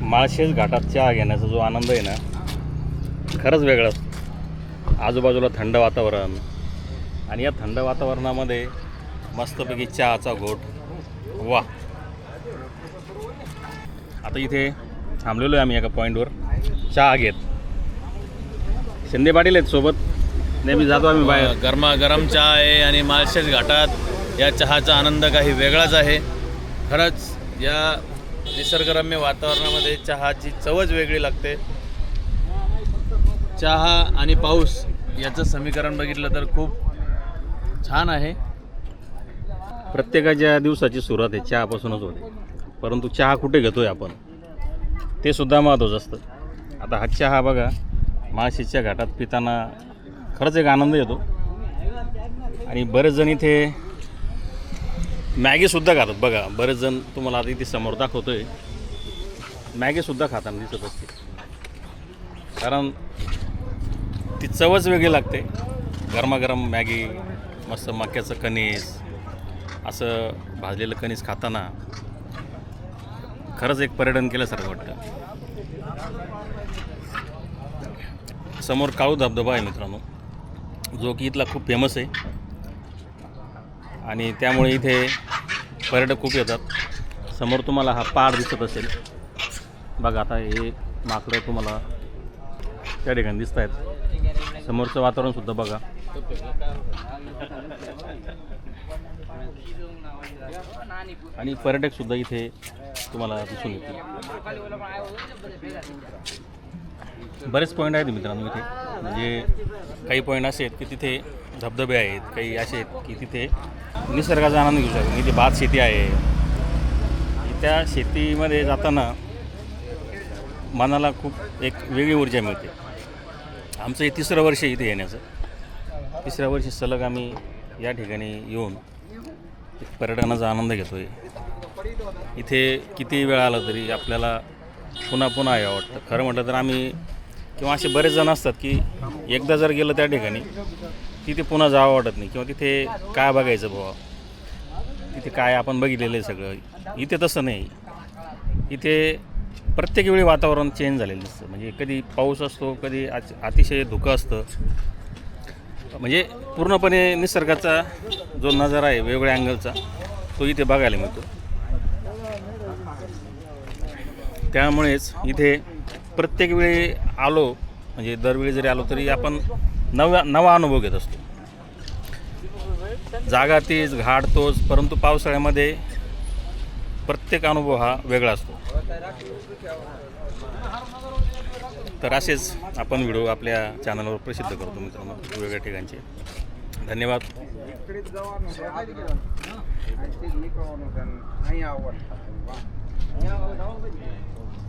माळशेज घाटात चहा घेण्याचा जो आनंद आहे ना खरंच वेगळा. असतो आजूबाजूला थंड वातावरण. आणि या थंड वातावरणामध्ये मस्तपैकी चहाचा घोट. वा आता इथे थांबलेलो आहे आम्ही एका पॉईंटवर चहा घेत. शिंदे पाटील आहेत सोबत. नेहमी जातो आम्ही बाहेर. गरमागरम चहा आहे आणि माळशेज घाटात या चहाचा आनंद काही वेगळाच आहे. खरंच या निसर्गरम्य वातावरणामध्ये चहाची चवच वेगळी लागते. चहा आणि पाऊस याचं समीकरण बघितलं तर खूप छान आहे. प्रत्येकाच्या दिवसाची सुरुवात आहे चहापासूनच होते. परंतु चहा कुठे घेतो आहे आपण? ते सुद्धा महत्त्वाचं असतं. आता हा चहा बघा माळशेजच्या घाटात पिताना खरंच एक आनंद येतो. आणि बरेच जण इथे मॅगीसुद्धा खातात. बघा बरेच जण तुम्हाला आधी ती समोर दाखवतोय. मॅगीसुद्धा खाताना दिसत असते. कारण ती चवच वेगळी लागते. गरमागरम मॅगी मस्त मक्याचं कणीस असं भाजलेलं कणीस खाताना खरंच एक पर्यटन केल्यासारखं वाटतं. समोर काळू धबधबा आहे मित्रांनो. जो की इथला खूप फेमस आहे. आणि त्यामुळे इथे पर्यटक खूप येतात. समोर तुम्हाला हा पार दिसत असेल. बघा आता हे माकडं तुम्हाला त्या ठिकाणी दिसत आहेत. समोरचं वातावरणसुद्धा बघा. आणि पर्यटकसुद्धा इथे तुम्हाला दिसून येतील. बरेच पॉईंट आहेत मित्रांनो इथे. म्हणजे काही पॉईंट असे आहेत की तिथे धबधबे आहेत काही असे आहेत की तिथे निसर्गाचा आनंद घेऊ शकतो. इथे भात शेती आहे. त्या शेतीमध्ये जाताना मनाला खूप एक वेगळी ऊर्जा मिळते. आमचं हे तिसरं वर्ष इथे येण्याचं. तिसऱ्या वर्षी सलग आम्ही या ठिकाणी येऊन पर्यटनाचा आनंद घेतो आहे इथे किती वेळ आला तरी आपल्याला पुन्हा पुन्हा यावं वाटतं. खरं म्हटलं तर आम्ही किंवा असे बरेच जण असतात की एकदा जर गेलं त्या ठिकाणी तिथे पुन्हा जावं वाटत नाही किंवा तिथे काय बघायचं बुवा? तिथे काय आपण बघितलेलं आहे सगळं? इथे तसं नाही. इथे प्रत्येक वेळी वातावरण चेंज झालेलं असतं म्हणजे कधी पाऊस असतो कधी अति- अतिशय धुकं असतं. म्हणजे पूर्णपणे निसर्गाचा जो नजारा आहे वेगवेगळ्या अँगलचा तो इथे बघायला मिळतो. त्यामुळेच इथे प्रत्येक वेळी आलो म्हणजे दरवेळी जरी आलो तरी आपण नव्या नवा अनुभव घेत असतो. जागा तीच घाट तोच परंतु पावसाळ्यामध्ये प्रत्येक अनुभव हा वेगळा असतो. तर असेच आपण व्हिडिओ आपल्या चॅनलवर प्रसिद्ध करतो मित्रांनो वेगवेगळ्या ठिकाणचे. धन्यवाद. 你要不找我问你。